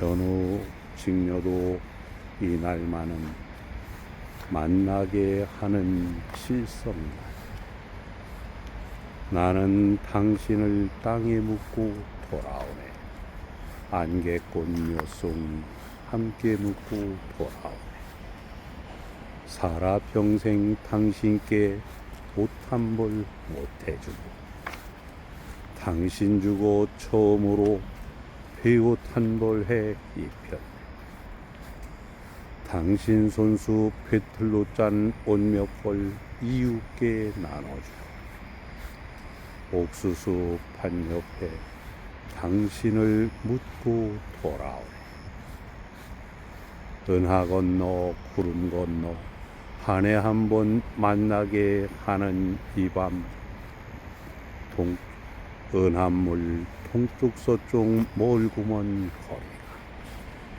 견우 직녀도 이 날만은 만나게 하는 칠성날 나는 당신을 땅에 묻고 돌아오네. 안개꽃 묘송 함께 묻고 돌아오네. 살아 평생 당신께 옷한벌 못해주고 당신 주고 처음으로 배옷 한벌해 입혔네 당신 손수 배틀로 짠 옷 몇 벌 이웃께 나눠주고 옥수수 판 옆에 당신을 묻고 돌아오네. 은하 건너 구름 건너 한 해 한 번 만나게 하는 이 밤 동 은한물 동쪽 서쪽 멀구먼 거리가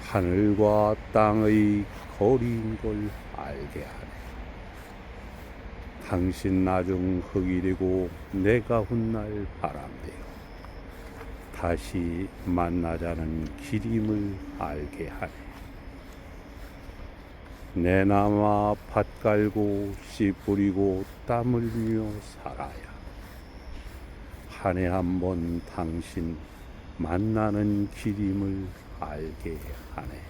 하늘과 땅의 거리인 걸 알게 하네. 당신 나중 흙이 되고 내가 훗날 바람되어 다시 만나자는 길임을 알게 하네. 내 남아 밭 갈고 씨 뿌리고 땀 흘리며 살아야 한 해 한 번 당신 만나는 길임을 알게 하네.